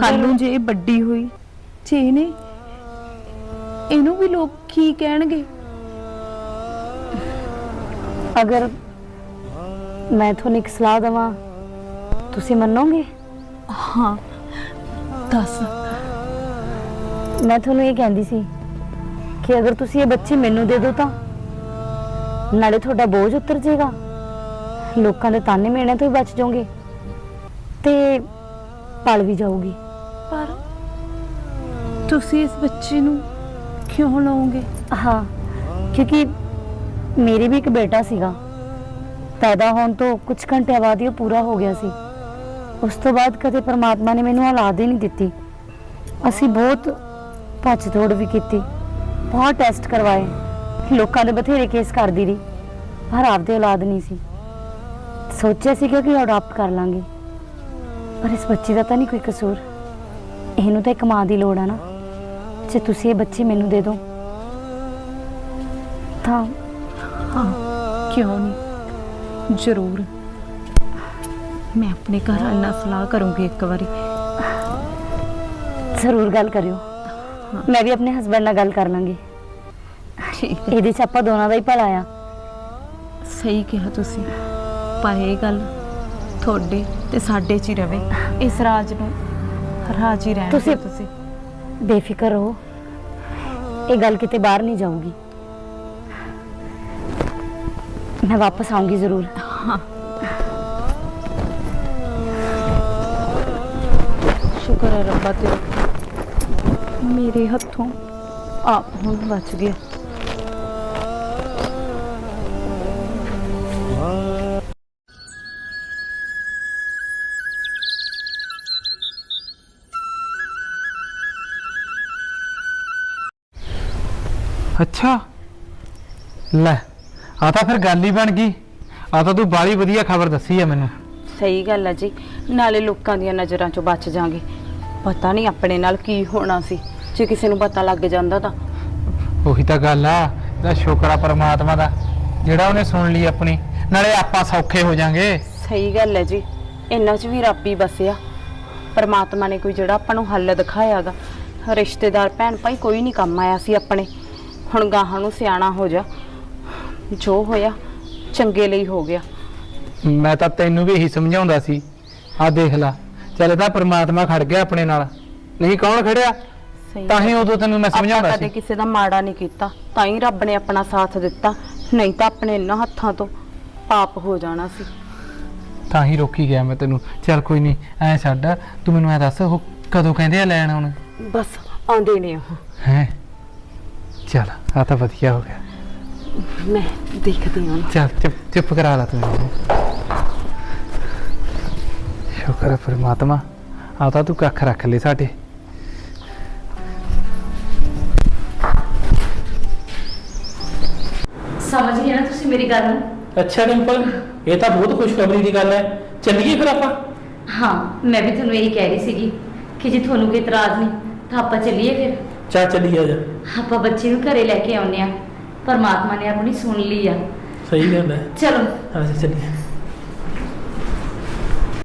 Speaker 2: ਕੱਲ ਨੂੰ ਜੇ ਵੱਡੀ ਹੋਈ ਜੇ ਇਹਨੇ ਇਹਨੂੰ ਵੀ ਲੋਕ ਕੀ ਕਹਿਣਗੇ?
Speaker 4: ਅਗਰ ਮੈਂ ਤੁਹਾਨੂੰ ਇੱਕ ਸਲਾਹ ਦਵਾਂ ਤੁਸੀਂ ਮੰਨੋਗੇ?
Speaker 2: ਹਾਂ ਦੱਸ।
Speaker 4: ਮੈਂ ਤੁਹਾਨੂੰ ਇਹ ਕਹਿੰਦੀ ਸੀ ਕਿ ਅਗਰ ਤੁਸੀਂ ਇਹ ਬੱਚੇ ਮੈਨੂੰ ਦੇ ਦਿਓ ਤਾਂ ਨਾਲੇ ਤੁਹਾਡਾ ਬੋਝ ਉਤਰ ਜਾਏਗਾ। ਲੋਕਾਂ ਦੇ ਤਾਨੇ ਮੇਣੇ ਤੋਂ ਵੀ ਬਚ ਜਾਓਗੇ ਤੇ ਪਲ ਵੀ ਜਾਊਗੀ।
Speaker 2: ਪਰ ਤੁਸੀਂ ਇਸ ਬੱਚੇ ਨੂੰ ਕਿਉਂ ਲਓਗੇ
Speaker 4: ਹਾਂ ਕਿਉਂਕਿ ਮੇਰੇ ਵੀ ਇੱਕ ਬੇਟਾ ਸੀਗਾ। ਪੈਦਾ ਹੋਣ ਤੋਂ ਕੁਝ ਘੰਟਿਆਂ ਬਾਅਦ ਹੀ ਉਹ ਪੂਰਾ ਹੋ ਗਿਆ ਸੀ। ਉਸ ਤੋਂ ਬਾਅਦ ਕਦੇ ਪਰਮਾਤਮਾ ਨੇ ਮੈਨੂੰ ਔਲਾਦ ਹੀ ਨਹੀਂ ਦਿੱਤੀ। ਅਸੀਂ ਬਹੁਤ ਭੱਜ ਦੌੜ ਵੀ ਕੀਤੀ। ਬਹੁਤ ਟੈਸਟ ਕਰਵਾਏ। ਲੋਕਾਂ ਦੇ ਬਥੇਰੇ ਕੇਸ ਕਰਦੀ ਰਹੀ। ਪਰ ਆਪਦੇ ਔਲਾਦ ਨਹੀਂ ਸੀ। ਸੋਚਿਆ ਸੀਗਾ ਕਿ ਅਡਾਪਟ ਕਰ ਲਾਂਗੇ। ਪਰ ਇਸ ਬੱਚੀ ਦਾ ਤਾਂ ਨਹੀਂ ਕੋਈ ਕਸੂਰ। ਇਹਨੂੰ ਤਾਂ ਇੱਕ ਮਾਂ ਦੀ ਲੋੜ ਆ ਨਾ। ਜੇ ਤੁਸੀਂ ਇਹ ਬੱਚੇ ਮੈਨੂੰ ਦੇ ਦਿਓ ਤਾਂ
Speaker 2: ਕਿਉਂ ਨਹੀਂ? ਜ਼ਰੂਰ। ਮੈਂ ਆਪਣੇ ਘਰ ਵਾਲੇ ਨਾਲ ਸਲਾਹ ਕਰੂੰਗੀ ਇੱਕ ਵਾਰੀ।
Speaker 4: ਜ਼ਰੂਰ ਗੱਲ ਕਰਿਓ। ਮੈਂ ਵੀ ਆਪਣੇ ਹਸਬੰਡ ਨਾਲ ਗੱਲ ਕਰ ਲਾਂਗੀ।
Speaker 2: ਠੀਕ
Speaker 4: ਇਹਦੇ 'ਚ ਆਪਾਂ ਦੋਨਾਂ ਦਾ ਹੀ ਭਲਾ ਆ।
Speaker 2: ਸਹੀ ਕਿਹਾ ਤੁਸੀਂ। ਪਰ ਇਹ ਗੱਲ ਤੁਹਾਡੇ ਤੇ ਸਾਡੇ 'ਚ ਹੀ ਰਵੇ। ਇਸ ਰਾਜ ਨੂੰ ਰਾਜ ਹੀ ਰਹਿਣ
Speaker 4: ਤੁਸੀਂ-
Speaker 2: ਤੁਸੀਂ।
Speaker 4: ਬੇਫਿਕਰ ਰਹੋ। ਇਹ ਗੱਲ ਕਿਤੇ ਬਾਹਰ ਨਹੀਂ ਜਾਊਗੀ। ਮੈਂ ਵਾਪਸ ਆਉਂਗੀ ਜ਼ਰੂਰ।
Speaker 2: ਸ਼ੁਕਰ ਹੈ ਰੱਬਾ ਤੇ ਮੇਰੇ ਹੱਥੋਂ ਆਪ ਹੁਣ ਬਚ ਗਿਆ।
Speaker 1: ਅੱਛਾ। ਲੈ ਆ ਤਾਂ ਫਿਰ ਗੱਲ ਹੀ ਬਣ ਗਈ। ਆ ਤਾਂ ਤੂੰ ਬਾਲੀ ਵਧੀਆ ਖਬਰ ਦੱਸੀ ਆ ਮੈਨੂੰ।
Speaker 2: ਸਹੀ ਗੱਲ ਹੈ ਜੀ। ਨਾਲੇ ਲੋਕਾਂ ਦੀਆਂ ਨਜ਼ਰਾਂ 'ਚੋਂ ਬਚ ਜਾਾਂਗੇ। ਪਤਾ ਨਹੀਂ ਆਪਣੇ ਨਾਲ ਕੀ ਹੋਣਾ ਸੀ। ਜੇ ਕਿਸੇ ਨੂੰ ਪਤਾ ਲੱਗ ਜਾਂਦਾ ਤਾਂ।
Speaker 1: ਉਹੀ ਤਾਂ ਗੱਲ ਆ ਇਹਦਾ ਸ਼ੁਕਰ ਆ ਪਰਮਾਤਮਾ ਦਾ। ਜਿਹੜਾ ਉਹਨੇ ਸੁਣ ਲਈ ਆਪਣੀ ਨਾਲੇ ਆਪਾਂ ਸੌਖੇ ਹੋ ਜਾਾਂਗੇ।
Speaker 2: ਸਹੀ ਗੱਲ ਹੈ ਜੀ ਇੰਨਾ 'ਚ ਵੀ ਰੱਬ ਹੀ ਬਸਿਆ ਪਰਮਾਤਮਾ ਨੇ ਕੋਈ ਜਿਹੜਾ ਆਪਾਂ ਨੂੰ ਹੱਲ ਦਿਖਾਇਆਗਾ। ਰਿਸ਼ਤੇਦਾਰ ਭੈਣ ਭਾਈ ਕੋਈ ਨਹੀਂ ਕੰਮ ਆਇਆ ਸੀ ਆਪਣੇ। ਹੁਣ ਗਾਹਾਂ ਨੂੰ ਸਿਆਣਾ ਹੋ ਜਾ। ਜੋ ਹੋਇਆ ਚੰਗੇ ਲਈ ਹੋ ਗਿਆ।
Speaker 1: ਮੈਂ ਤਾਂ ਤੈਨੂੰ ਵੀ ਇਹੀ ਸਮਝਾਉਂਦਾ ਸੀ। ਆ ਦੇਖ ਲੈ। ਚੱਲ ਤਾਂ ਪਰਮਾਤਮਾ ਖੜ ਗਿਆ ਆਪਣੇ ਨਾਲ। ਨਹੀਂ ਕੌਣ ਖੜਿਆ?
Speaker 2: ਸਹੀ
Speaker 1: ਤਾਂ ਹੀ ਉਦੋਂ ਤੈਨੂੰ ਮੈਂ ਸਮਝਾਉਂਦਾ
Speaker 2: ਆਪਾਂ ਕਦੇ
Speaker 1: ਸੀ
Speaker 2: ਕਿਸੇ ਦਾ ਮਾੜਾ ਨਹੀਂ ਕੀਤਾ। ਤਾਂ ਹੀ ਰੱਬ ਨੇ ਆਪਣਾ ਸਾਥ ਦਿੱਤਾ। ਨਹੀਂ ਤਾਂ ਆਪਣੇ ਇਹਨਾਂ ਹੱਥਾਂ ਤੋਂ ਪਾਪ ਹੋ ਜਾਣਾ ਸੀ।
Speaker 1: ਤਾਂ ਹੀ ਰੋਕੀ ਗਿਆ ਮੈਂ ਤੈਨੂੰ। ਚੱਲ ਕੋਈ ਨਹੀਂ ਐ ਛੱਡ। ਤੂੰ ਮੈਨੂੰ ਐ ਦੱਸ ਉਹ ਕਦੋਂ ਕਹਿੰਦੇ ਆ ਲੈਣ ਹੁਣ
Speaker 2: ਬਸ ਆਉਂਦੇ ਨੇ ਉਹ।
Speaker 1: ਹੈ? ਚੱਲ ਆ ਤਾਂ ਵਧੀਆ ਹੋ ਗਿਆ।
Speaker 2: ਮੈਂ ਦੇਖਦੀ ਹਾਂ।
Speaker 1: ਚੱਲ ਚੁੱਪ ਚੁੱਪ ਕਰਾ ਲਾ ਤੂੰ। ਮੈਨੂੰ। ਸ਼ੁਕਰ ਹੈ ਪਰਮਾਤਮਾ। ਆ ਤਾਂ ਤੂੰ ਕੱਖ ਰੱਖ ਲੈ ਸਾਡੇ।
Speaker 4: ਸਮਝ ਗਏ ਨਾ ਤੁਸੀਂ ਮੇਰੀ ਗੱਲ ਨੂੰ?
Speaker 3: ਅੱਛਾ ਡਿੰਪਲ ਇਹ ਤਾਂ ਬਹੁਤ ਖੁਸ਼ਖਬਰੀ ਦੀ ਗੱਲ ਹੈ। ਚੱਲੀਏ ਫਿਰ ਆਪਾਂ?
Speaker 4: ਹਾਂ ਮੈਂ ਵੀ ਤੁਹਾਨੂੰ ਇਹੀ ਕਹਿ ਰਹੀ ਸੀਗੀ ਕਿ ਜੇ ਤੁਹਾਨੂੰ ਕੋਈ ਇਤਰਾਜ਼ ਨਹੀਂ ਤਾਂ ਆਪਾਂ ਚੱਲੀਏ ਫਿਰ।
Speaker 3: ਚਾ ਚੱਲੀਏ ਜਾ।
Speaker 4: ਆਪਾਂ ਬੱਚੇ ਨੂੰ ਘਰੇ ਲੈ ਕੇ ਆਉਂਦੇ ਆ ਪਰਮਾਤਮਾ ਨੇ ਆਪਣੀ ਸੁਣ ਲਈ ਆ।
Speaker 3: ਸਹੀ ਗੱਲ ਹੈ।
Speaker 4: ਚਲੋ।
Speaker 3: ਜਾ ਚੱਲੀਏ।